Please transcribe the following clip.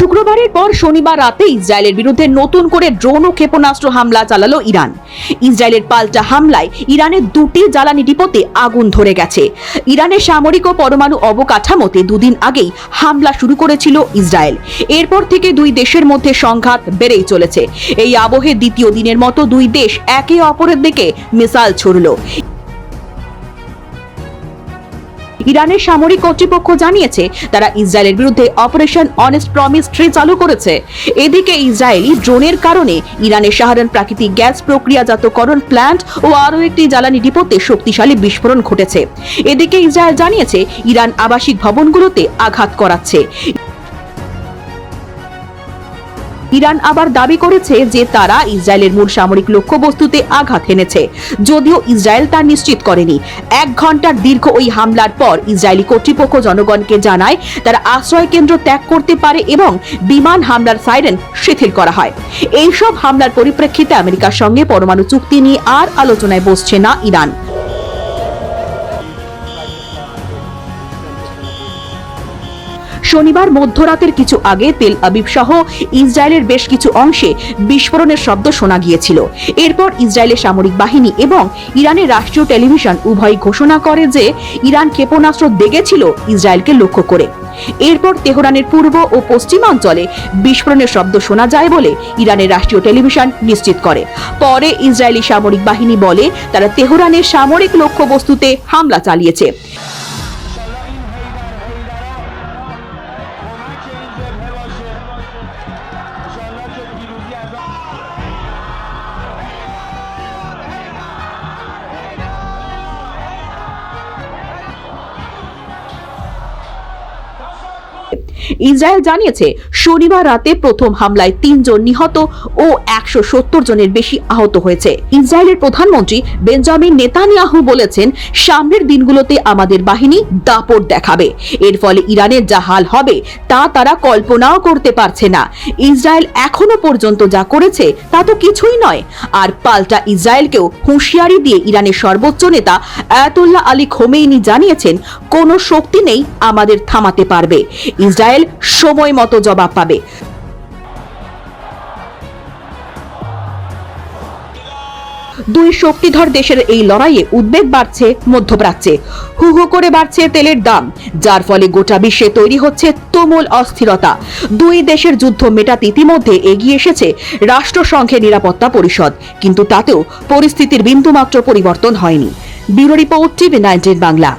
শুক্রবারের পর শনিবার রাতে ইসরায়েলের বিরুদ্ধে নতুন করে ড্রোন ও ক্ষেপণাস্ত্র হামলা চালালো ইরান। ইসরায়েলের পাল্টা হামলায় ইরানের দুটি জ্বালানি ডিপোতে আগুন ধরে গেছে। ইরানের সামরিক ও পরমাণু অবকাঠামোতে দুদিন আগেই হামলা শুরু করেছিল ইসরায়েল। এরপর থেকে দুই দেশের মধ্যে সংঘাত বেড়েই চলেছে। এই আবহে দ্বিতীয় দিনের মতো দুই দেশ একে অপরের দিকে মিসাইল ছুড়ল। ইরানের সামরিক কর্তৃপক্ষ জানিয়েছে, তারা ইসরায়েলের বিরুদ্ধে অপারেশন অনেস্ট প্রমিস ট্রি চালু করেছে। এদিকে ইসরায়েলি ড্রোনের কারণে ইরানের সাহারান প্রাকৃতিক গ্যাস প্রক্রিয়াজাতকরণ প্ল্যান্ট ও আরও একটি জ্বালানি ডিপোতে শক্তিশালী বিস্ফোরণ ঘটেছে। এদিকে ইসরায়েল জানিয়েছে, ইরান আবাসিক ভবনগুলোতে আঘাত করাচ্ছে। ইরান আবার দাবি করেছে যে তারা ইসরায়েলের মূল সামরিক লক্ষ্যবস্তুতে আঘাত হেনেছে। যদিও ইসরায়েল তা নিশ্চিত করেনি। এক ঘণ্টার দীর্ঘ ওই হামলার পর ইসরায়েলি কর্তৃপক্ষ জনগণকে জানায়, তারা আশ্রয় কেন্দ্র ত্যাগ করতে পারে এবং বিমান হামলার সাইরেন শিথিল করা হয়। এইসব হামলার পরিপ্রেক্ষিতে আমেরিকার সঙ্গে পরমাণু চুক্তি নিয়ে আর আলোচনায় বসছে না ইরান। শনিবার মধ্যরাতের কিছু আগে তেল আবিব সহ ইসরায়েলের বেশ কিছু অংশে বিস্ফোরণের শব্দ শোনা গিয়েছিল। এরপর ইসরায়েলের সামরিক বাহিনী এবং ইরানের রাষ্ট্রীয় টেলিভিশন উভয় ঘোষণা করে যে ইরান ক্ষেপণাস্ত্র দেগেছিল ইসরায়েলকে লক্ষ্য করে। এরপর তেহরানের পূর্ব ও পশ্চিমাঞ্চলে বিস্ফোরণের শব্দ শোনা যায় বলে ইরানের রাষ্ট্রীয় টেলিভিশন নিশ্চিত করে। পরে ইসরায়েলি সামরিক বাহিনী বলে তারা তেহরানের সামরিক লক্ষ্যবস্তুতে হামলা চালিয়েছে। ইসরায়েল জানিয়েছে, শনিবার রাতে প্রথম হামলায় তিনজন নিহত ও একশো সত্তর জনের বেশি আহত হয়েছে। ইসরায়েলের প্রধানমন্ত্রী বেঞ্জামিন নেতানিয়াহু বলেছেন, সামনের দিনগুলোতে আমাদের বাহিনী দাপট দেখাবে। এর ফলে ইরানের যা হাল হবে, তা তারা কল্পনাও করতে পারছে না। ইসরায়েল এখনও পর্যন্ত যা করেছে, তা তো কিছুই নয়। আর পাল্টা ইসরায়েলকেও হুঁশিয়ারি দিয়ে ইরানের সর্বোচ্চ নেতা আয়াতুল্লাহ আলী খোমেইনি জানিয়েছেন, কোনো শক্তি নেই আমাদের থামাতে পারবে। ইসরায়েল সময় মতো জবাব পাবে। দুই শক্তিধর দেশের এই লড়াইয়ে উদ্বেগ বাড়ছে মধ্যপ্রাচ্যে। হু হু করে বাড়ছে তেলের দাম, যার ফলে গোটা বিশ্বে তৈরি হচ্ছে তুমুল অস্থিরতা। দুই দেশের যুদ্ধ মেটাতে ইতিমধ্যে এগিয়ে এসেছে রাষ্ট্রসংঘের নিরাপত্তা পরিষদ, কিন্তু তাতেও পরিস্থিতির বিন্দুমাত্র পরিবর্তন হয়নি। Bureau report TV nineteen Bangla.